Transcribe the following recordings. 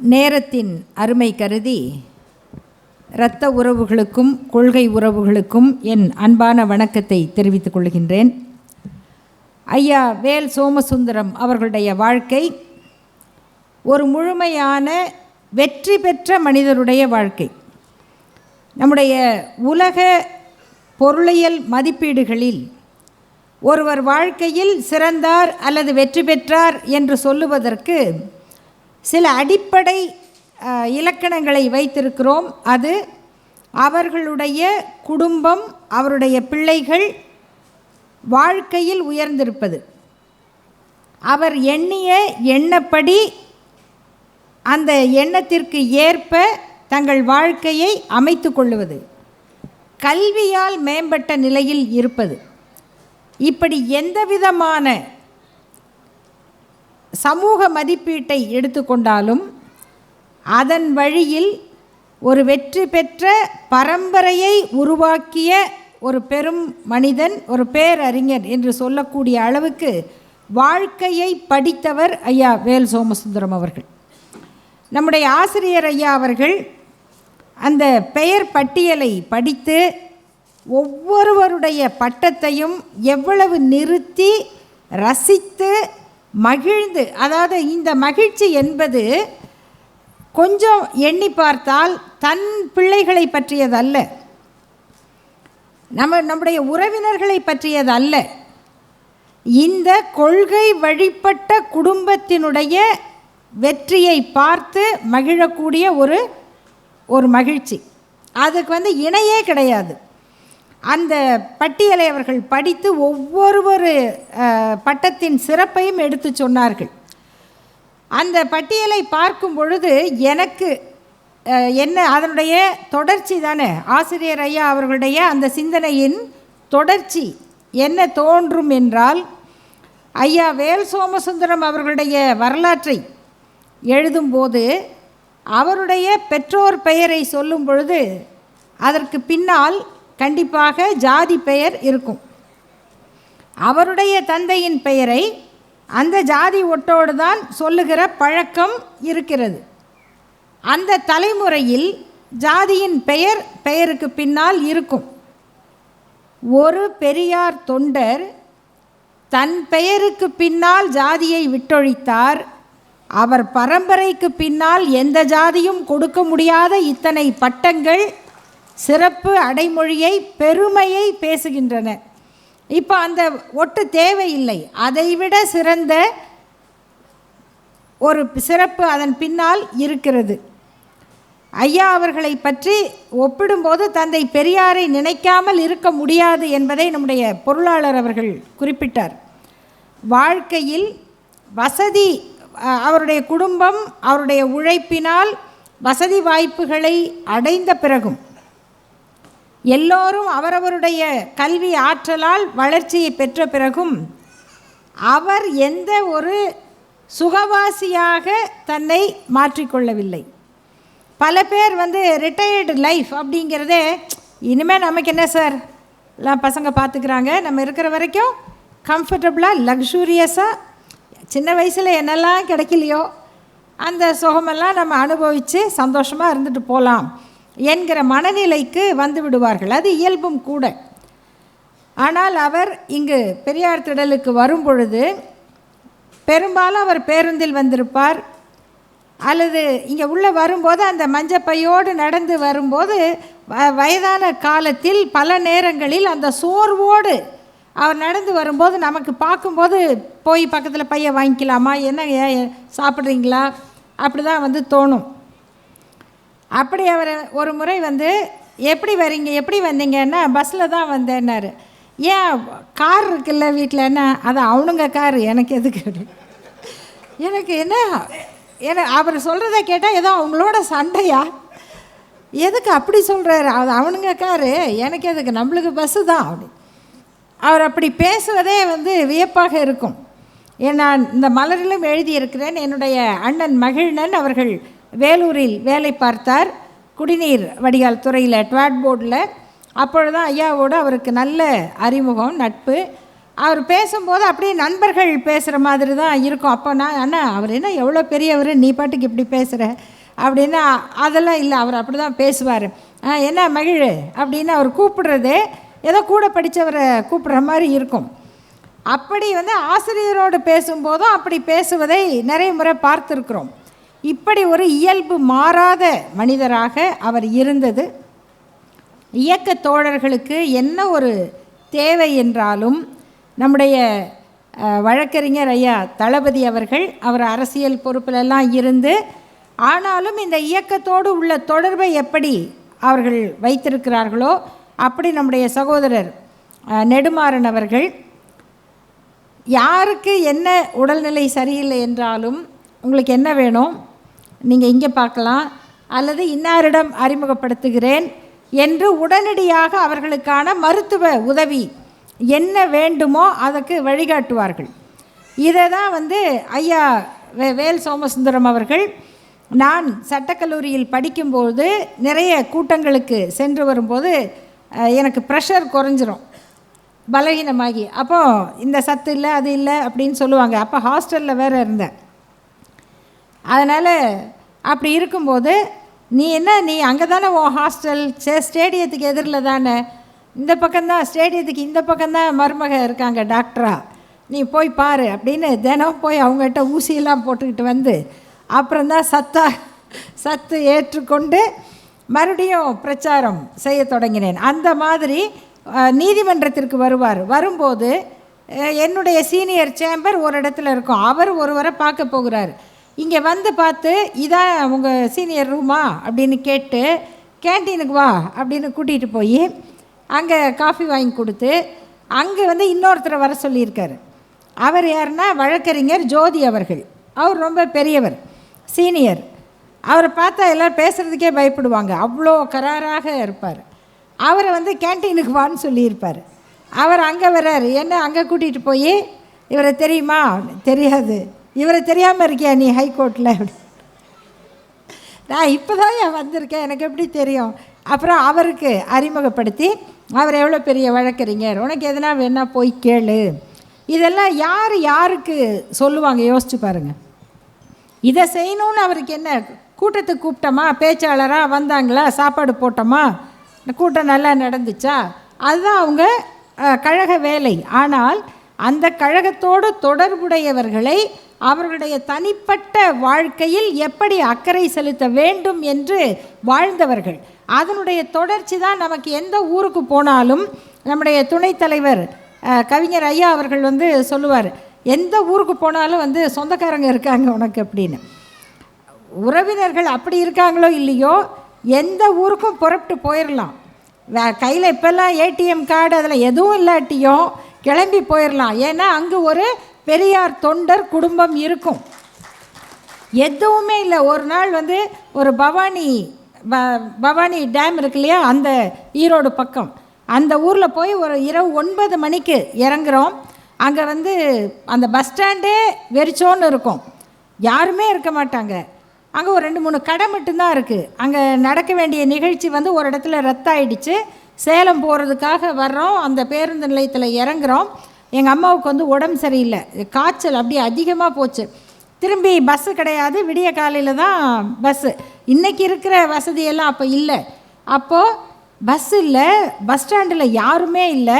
நேரத்தின் அருமை கருதி இரத்த உறவுகளுக்கும் கொள்கை உறவுகளுக்கும் என் அன்பான வணக்கத்தை தெரிவித்துக் கொள்கின்றேன். ஐயா வேல் சோமசுந்தரம் அவர்களுடைய வாழ்க்கை ஒரு முழுமையான வெற்றி பெற்ற மனிதருடைய வாழ்க்கை. நம்முடைய உலக பொருளியல் மதிப்பீடுகளில் ஒருவர் வாழ்க்கையில் சிறந்தார் அல்லது வெற்றி பெற்றார் என்று சொல்லுவதற்கு சில அடிப்படை இலக்கணங்களை வைத்திருக்கிறோம். அது அவர்களுடைய குடும்பம் அவருடைய பிள்ளைகள் வாழ்க்கையில் உயர்ந்திருப்பது. அவர் எண்ணிய எண்ணப்படி அந்த எண்ணத்திற்கு ஏற்ப தங்கள் வாழ்க்கையை அமைத்து கொள்ளுவது. கல்வியால் மேம்பட்ட நிலையில் இருப்பது. இப்படி எந்த விதமான சமூக மதிப்பீட்டை எடுத்துக்கொண்டாலும் அதன் வழியில் ஒரு வெற்றி பெற்ற பரம்பரையை உருவாக்கிய ஒரு பெரும் மனிதன் ஒரு பேரறிஞர் என்று சொல்லக்கூடிய அளவுக்கு வாழ்க்கையை படித்தவர் ஐயா வேல் சோமசுந்தரம் அவர்கள். நம்முடைய ஆசிரியர் ஐயா அவர்கள் அந்த பெயர் பட்டியலை படித்து ஒவ்வொருவருடைய பட்டத்தையும் எவ்வளவு நிறுத்தி ரசித்து மகிழ்ந்து அதாவது இந்த மகிழ்ச்சி என்பது கொஞ்சம் எண்ணி பார்த்தால் தன் பிள்ளைகளை பற்றியதல்ல. நம்ம நம்முடைய உறவினர்களை பற்றியதல்ல. இந்த கொள்கை வழிபட்ட குடும்பத்தினுடைய வெற்றியை பார்த்து மகிழக்கூடிய ஒரு ஒரு மகிழ்ச்சி. அதுக்கு வந்து இணையே கிடையாது. அந்த பட்டியலை அவர்கள் படித்து ஒவ்வொருவரு பட்டத்தின் சிறப்பையும் எடுத்து சொன்னார்கள். அந்த பட்டியலை பார்க்கும் பொழுது எனக்கு என்ன அதனுடைய தொடர்ச்சி தானே? ஆசிரியர் ஐயா அவர்களுடைய அந்த சிந்தனையின் தொடர்ச்சி என்ன தோன்றும் என்றால் ஐயா வேல் சோமசுந்தரம் அவர்களுடைய வரலாற்றை எழுதும்போது அவருடைய பெற்றோர் பெயரை சொல்லும் பொழுது அதற்கு பின்னால் கண்டிப்பாக ஜாதி பெயர் இருக்கும். அவருடைய தந்தையின் பெயரை அந்த ஜாதி ஒட்டோடு தான் சொல்லுகிற பழக்கம் இருக்கிறது. அந்த தலைமுறையில் ஜாதியின் பெயர் பெயருக்கு பின்னால் இருக்கும். ஒரு பெரியார் தொண்டர் தன் பெயருக்கு பின்னால் ஜாதியை விட்டொழித்தார். அவர் பரம்பரைக்கு பின்னால் எந்த ஜாதியும் கொடுக்க முடியாத இத்தனை பட்டங்கள் சிறப்பு அடைமொழியை பெருமையை பேசுகின்றன. இப்போ அந்த ஒட்டு தேவையில்லை. அதைவிட சிறந்த ஒரு சிறப்பு அதன் பின்னால் இருக்கிறது. ஐயா அவர்களை பற்றி ஒப்பிடும்போது தந்தை பெரியாரை நினைக்காமல் இருக்க முடியாது என்பதை நம்முடைய பொருளாளர் அவர்கள் குறிப்பிட்டார். வாழ்க்கையில் வசதி அவருடைய குடும்பம் அவருடைய உழைப்பினால் வசதி வாய்ப்புகளை அடைந்த பிறகும் எல்லோரும் அவரவருடைய கல்வி ஆற்றலால் வளர்ச்சியை பெற்ற பிறகும் அவர் எந்த ஒரு சுகவாசியாக தன்னை மாற்றிக்கொள்ளவில்லை. பல பேர் வந்து ரிட்டையர்டு லைஃப் அப்படிங்கிறதே இனிமேல் நமக்கு என்ன சார் எல்லாம் பசங்க பார்த்துக்கிறாங்க. நம்ம இருக்கிற வரைக்கும் கம்ஃபர்டபுளாக லக்ஸூரியஸாக சின்ன வயசில் என்னெல்லாம் கிடைக்கலையோ அந்த சுகமெல்லாம் நம்ம அனுபவித்து சந்தோஷமாக இருந்துட்டு போகலாம் என்கிற மனநிலைக்கு வந்து விடுவார்கள். அது இயல்பும் கூட. ஆனால் அவர் இங்கு பெரியார் திடலுக்கு வரும் பொழுது பெரும்பாலும் அவர் பேருந்தில் வந்திருப்பார். அல்லது இங்கே உள்ளே வரும்போது அந்த மஞ்சப்பையோடு நடந்து வரும்போது வ- வயதான காலத்தில் பல நேரங்களில் அந்த சோர்வோடு அவர் நடந்து வரும்போது நமக்கு பார்க்கும்போது போய் பக்கத்தில் பையன் வாங்கிக்கலாமா? என்ன சாப்பிட்றீங்களா? அப்படி தான் வந்து தோணும். அப்படி அவர் ஒரு முறை வந்து எப்படி வரீங்க? எப்படி வந்தீங்கன்னா பஸ்ஸில் தான் வந்தேன்னாரு. ஏன் கார் இருக்குல்ல வீட்டில் என்ன அது அவனுங்க கார் எனக்கு எதுக்கு? எனக்கு என்ன? என அவர் சொல்கிறத கேட்டால் ஏதோ அவங்களோட சண்டையா? எதுக்கு அப்படி சொல்கிறாரு அது அவனுங்க காரு எனக்கு எதுக்கு? நம்மளுக்கு பஸ்ஸு தான் அப்படி. அவர் அப்படி பேசுவதே வந்து வியப்பாக இருக்கும். ஏன்னா இந்த மலரிலும் எழுதியிருக்கிறேன் என்னுடைய அண்ணன் மகிழ்நன் அவர்கள் வேலூரில் வேலை பார்த்தார். குடிநீர் வடிகால் துறையில் ட்வாட் போர்டில். அப்பொழுதுதான் ஐயாவோடு அவருக்கு நல்ல அறிமுகம் நட்பு. அவர் பேசும்போது அப்படியே நண்பர்கள் பேசுகிற மாதிரி தான் இருக்கும். அப்போ நான் அண்ணா அவர் என்ன எவ்வளோ பெரியவர்? நீ பாட்டுக்கு இப்படி பேசுகிற அப்படின்னா அதெல்லாம் இல்லை அவர் அப்படி தான் பேசுவார் என்ன மகிழ்? அப்படின்னு அவர் கூப்பிடுறது ஏதோ கூட படித்தவரை கூப்பிடுற மாதிரி இருக்கும். அப்படி வந்து ஆசிரியரோடு பேசும்போதும் அப்படி பேசுவதை நிறைய முறை பார்த்துருக்குறோம். இப்படி ஒரு இயல்பு மாறாத மனிதராக அவர் இருந்தது. இயக்க தோழர்களுக்கு என்ன ஒரு தேவை என்றாலும் நம்முடைய வழக்கறிஞர் ஐயா தளபதி அவர்கள் அவர் அரசியல் பொறுப்பிலெல்லாம் இருந்து ஆனாலும் இந்த இயக்கத்தோடு உள்ள தொடர்பை எப்படி அவர்கள் வைத்திருக்கிறார்களோ அப்படி நம்முடைய சகோதரர் நெடுமாறன் அவர்கள் யாருக்கு என்ன உடல்நிலை சரியில்லை என்றாலும் உங்களுக்கு என்ன வேணும்? நீங்கள் இங்கே பார்க்கலாம். அல்லது இன்னாரிடம் அறிமுகப்படுத்துகிறேன் என்று உடனடியாக அவர்களுக்கான மருத்துவ உதவி என்ன வேண்டுமோ அதற்கு வழிகாட்டுவார்கள். இதை தான் வந்து ஐயா வே வேல் சோமசுந்தரம் அவர்கள் நான் சட்டக்கல்லூரியில் படிக்கும்போது நிறைய கூட்டங்களுக்கு சென்று வரும்போது எனக்கு ப்ரெஷர் குறைஞ்சிரும். பலகீனமாகி. அப்போது இந்த சத்து இல்லை அது இல்லை அப்படின்னு சொல்லுவாங்க. அப்போ ஹாஸ்டலில் வேறு இருந்தேன். அதனால் அப்படி இருக்கும்போது நீ என்ன? நீ அங்கே தானே ஓ ஹாஸ்டல் சே ஸ்டேடியத்துக்கு எதிரில் தானே? இந்த பக்கம்தான் ஸ்டேடியத்துக்கு இந்த பக்கம்தான் மருமக இருக்காங்க டாக்டரா நீ போய் பாரு அப்படின்னு தினம் போய் அவங்ககிட்ட ஊசியெல்லாம் போட்டுக்கிட்டு வந்து அப்புறம்தான் சத்தா சத்து ஏற்றுக்கொண்டு மறுபடியும் பிரச்சாரம் செய்ய தொடங்கினேன். அந்த மாதிரி நீதிமன்றத்திற்கு வருவார். வரும்போது என்னுடைய சீனியர் சேம்பர் ஒரு இடத்துல இருக்கும். அவர் ஒருவரை பார்க்க போகிறார். இங்கே வந்து பார்த்து இதான் உங்கள் சீனியர் ரூமா அப்படின்னு கேட்டு கேன்டீனுக்கு வா அப்படின்னு கூட்டிகிட்டு போய் அங்கே காஃபி வாங்கி கொடுத்து அங்கே வந்து இன்னொருத்தரை வர சொல்லியிருக்காரு. அவர் யாருன்னா வழக்கறிஞர் ஜோதி அவர்கள். அவர் ரொம்ப பெரியவர் சீனியர் அவரை பார்த்தா எல்லோரும் பேசுகிறதுக்கே பயப்படுவாங்க. அவ்வளோ கராராக இருப்பார். அவரை வந்து கேன்டீனுக்கு வான்னு சொல்லியிருப்பார். அவர் அங்கே வர்றாரு. என்ன அங்கே கூட்டிகிட்டு போய் இவரை தெரியுமா? தெரியாது. இவரை தெரியாமல் இருக்கியா நீ ஹைகோர்ட்டில் அப்படி நான் இப்போ தான் ஏன் வந்திருக்கேன்? எனக்கு எப்படி தெரியும்? அப்புறம் அவருக்கு அறிமுகப்படுத்தி அவர் எவ்வளோ பெரிய வழக்கறிஞர்? உனக்கு எதனா வேணா போய் கேளு. இதெல்லாம் யார் யாருக்கு சொல்லுவாங்க? யோசிச்சு பாருங்கள் இதை செய்யணும்னு அவருக்கு என்ன? கூட்டத்துக்கு கூப்பிட்டோமா? பேச்சாளராக வந்தாங்களா? சாப்பாடு போட்டோமா? கூட்டம் நல்லா நடந்துச்சா? அதுதான் அவங்க கழக வேலை. ஆனால் அந்த கழகத்தோடு தொடர்புடையவர்களை அவர்களுடைய தனிப்பட்ட வாழ்க்கையில் எப்படி அக்கறை செலுத்த வேண்டும் என்று வாழ்ந்தவர்கள். அதனுடைய தொடர்ச்சி தான் நமக்கு எந்த ஊருக்கு போனாலும் நம்முடைய துணைத் தலைவர் கவிஞர் ஐயா அவர்கள் வந்து சொல்லுவார் எந்த ஊருக்கு போனாலும் வந்து சொந்தக்காரங்க இருக்காங்க உனக்கு அப்படின்னு. உறவினர்கள் அப்படி இருக்காங்களோ இல்லையோ எந்த ஊருக்கும் புறப்பட்டு போயிடலாம் வே கையில் இப்போல்லாம் ஏடிஎம் கார்டு அதில் எதுவும் இல்லாட்டியும் கிளம்பி போயிடலாம் ஏன்னா அங்கே ஒரு பெரியார் தொண்டர் குடும்பம் இருக்கும். எதுவுமே இல்லை. ஒரு நாள் வந்து ஒரு பவானி ப- பவானி டேம் இருக்கு இல்லையா? அந்த ஈரோடு பக்கம். அந்த ஊரில் போய் ஒரு இரவு ஒன்பது மணிக்கு இறங்குறோம். அங்கே வந்து அந்த பஸ் ஸ்டாண்டே வெறிச்சோன்னு இருக்கும். யாருமே இருக்க மாட்டாங்க. அங்கே ஒரு ரெண்டு மூணு கடை மட்டும்தான் இருக்குது அங்கே நடக்க வேண்டிய நிகழ்ச்சி வந்து ஒரு இடத்துல ரத்தாயிடுச்சு. சேலம் போகிறதுக்காக வர்றோம். அந்த பேருந்து நிலையத்தில் இறங்குறோம். எங்கள் அம்மாவுக்கு வந்து உடம்பு சரியில்லை. காய்ச்சல் அப்படியே அதிகமாக போச்சு. திரும்பி பஸ்ஸு கிடையாது. விடிய காலையில் தான் பஸ்ஸு இன்றைக்கி இருக்கிற வசதியெல்லாம் அப்போ இல்லை. அப்போது பஸ் இல்லை பஸ் ஸ்டாண்டில் யாருமே இல்லை.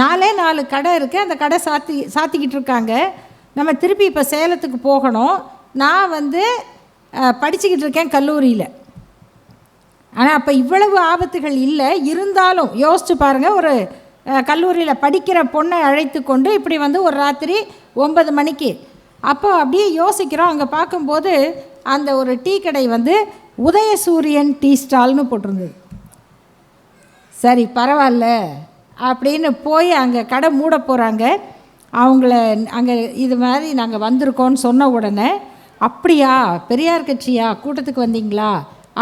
நாலே நாலு கடை இருக்குது அந்த கடை சாத்தி சாத்திக்கிட்டு இருக்காங்க. நம்ம திருப்பி இப்போ சேலத்துக்கு போகணும். நான் வந்து படிச்சுக்கிட்டு இருக்கேன் கல்லூரியில். ஆனால் அப்போ இவ்வளவு ஆபத்துகள் இல்லை. இருந்தாலும் யோசிச்சு பாருங்கள் ஒரு கல்லூரியில் படிக்கிற பொண்ணை அழைத்து கொண்டு இப்படி வந்து ஒரு ராத்திரி ஒன்பது மணிக்கு. அப்போ அப்படியே யோசிக்கிறோம். அங்கே பார்க்கும்போது அந்த ஒரு டீ கடை வந்து உதயசூரியன் டீ ஸ்டால்னு போட்டிருந்தது. சரி பரவாயில்ல அப்படின்னு போய் அங்கே கடை மூட போகிறாங்க அவங்கள அங்கே இது மாதிரி நாங்கள் வந்திருக்கோன்னு சொன்ன உடனே அப்படியா பெரியார் கட்சியா? கூட்டத்துக்கு வந்தீங்களா?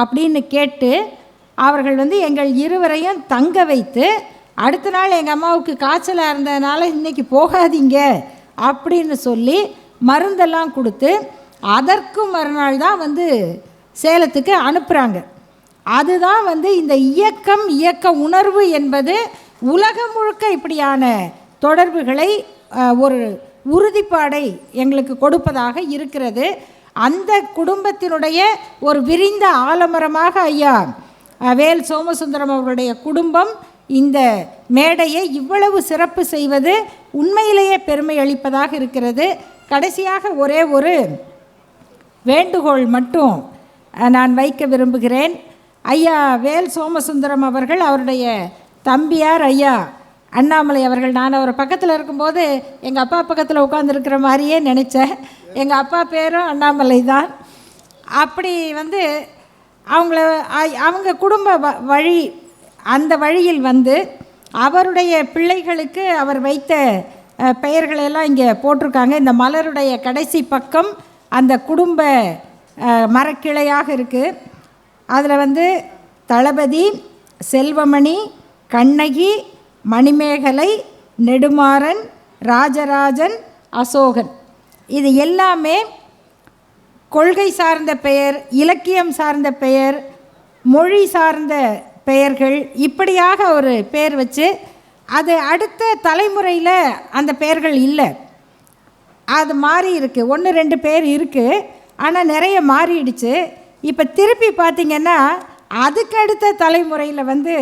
அப்படின்னு கேட்டு அவர்கள் வந்து எங்கள் இருவரையும் தங்க வைத்து அடுத்த நாள் எங்கள் அம்மாவுக்கு காய்ச்சலாக இருந்ததுனால இன்றைக்கி போகாதீங்க அப்படின்னு சொல்லி மருந்தெல்லாம் கொடுத்து அதற்கும் மறுநாள் தான் வந்து சேலத்துக்கு அனுப்புகிறாங்க அதுதான் வந்து இந்த இயக்கம் இயக்க உணர்வு என்பது உலகம் முழுக்க இப்படியான தொடர்புகளை ஒரு உறுதிப்பாடை எங்களுக்கு கொடுப்பதாக இருக்கிறது. அந்த குடும்பத்தினுடைய ஒரு விரிந்த ஆலமரமாக ஐயா வேல் சோமசுந்தரம் அவர்களுடைய குடும்பம் இந்த மேடையை இவ்வளவு சிறப்பு செய்வது உண்மையிலேயே பெருமை அளிப்பதாக இருக்கிறது. கடைசியாக ஒரே ஒரு வேண்டுகோள் மட்டும் நான் வைக்க விரும்புகிறேன். ஐயா வேல் சோமசுந்தரம் அவர்கள் அவருடைய தம்பியார் ஐயா அண்ணாமலை அவர்கள். நான் அவர் பக்கத்தில் இருக்கும்போது எங்கள் அப்பா பக்கத்தில் உட்காந்துருக்கிற மாதிரியே நினச்சேன். எங்கள் அப்பா பேரும் அண்ணாமலை தான். அப்படி வந்து அவங்கள அவங்க குடும்ப வ- வழி அந்த வழியில் வந்து அவருடைய பிள்ளைகளுக்கு அவர் வைத்த பெயர்களெல்லாம் இங்கே போட்டிருக்காங்க. இந்த மலருடைய கடைசி பக்கம் அந்த குடும்ப மரக்கிளையாக இருக்குது அதில் வந்து தளபதி செல்வமணி கண்ணகி மணிமேகலை நெடுமாறன் ராஜராஜன் அசோகன். இது எல்லாமே கொள்கை சார்ந்த பெயர் இலக்கியம் சார்ந்த பெயர் மொழி சார்ந்த பெயர்கள் இப்படியாக ஒரு பெயர் வச்சு அது அடுத்த தலைமுறையில் அந்த பெயர்கள் இல்லை. அது மாறி இருக்குது ஒன்று ரெண்டு பேர் இருக்குது ஆனால் நிறைய மாறிடுச்சு. இப்போ திருப்பி பார்த்திங்கன்னா அதுக்கு அடுத்த தலைமுறையில் வந்து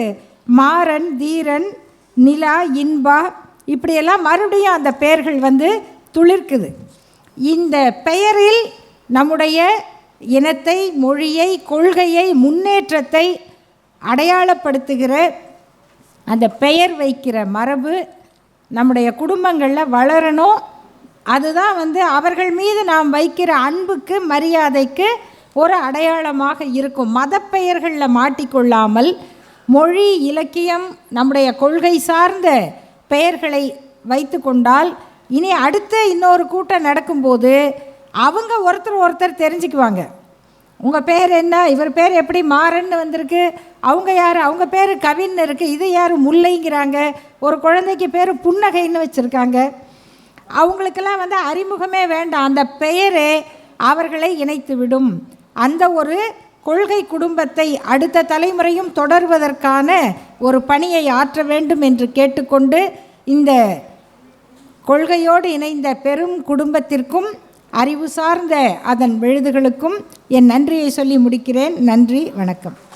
மாறன் தீரன் நிலா இன்பா இப்படியெல்லாம் மறுபடியும் அந்த பெயர்கள் வந்து துளிர்க்குது. இந்த பெயரில் நம்முடைய இனத்தை மொழியை கொள்கையை முன்னேற்றத்தை அடையாளப்படுத்துகிற அந்த பெயர் வைக்கிற மரபு நம்முடைய குடும்பங்களில் வளரணும். அதுதான் வந்து அவர்கள் மீது நாம் வைக்கிற அன்புக்கு மரியாதைக்கு ஒரு அடையாளமாக இருக்கும். மதப்பெயர்களில் மாட்டிக்கொள்ளாமல் மொழி இலக்கியம் நம்முடைய கொள்கை சார்ந்த பெயர்களை வைத்து கொண்டால் இனி அடுத்த இன்னொரு கூட்டம் நடக்கும்போது அவங்க ஒருத்தர் ஒருத்தர் தெரிஞ்சுக்குவாங்க. உங்கள் பேர் என்ன? இவர் பேர் எப்படி மாறன்னு வந்திருக்கு. அவங்க யார்? அவங்க பேர் கவின்னு இருக்குது இது யார்? முல்லைங்கிறாங்க. ஒரு குழந்தைக்கு பேர் புன்னகைன்னு வச்சுருக்காங்க. அவங்களுக்கெல்லாம் வந்து அறிமுகமே வேண்டாம். அந்த பெயரே அவர்களை இணைத்து விடும். அந்த ஒரு கொள்கை குடும்பத்தை அடுத்த தலைமுறையும் தொடர்வதற்கான ஒரு பணியை ஆற்ற வேண்டும் என்று கேட்டுக்கொண்டு இந்த கொள்கையோடு இணைந்த பெரும் குடும்பத்திற்கும் அறிவு சார்ந்த அதன் விழுதுகளுக்கும் என் நன்றியை சொல்லி முடிக்கிறேன். நன்றி வணக்கம்.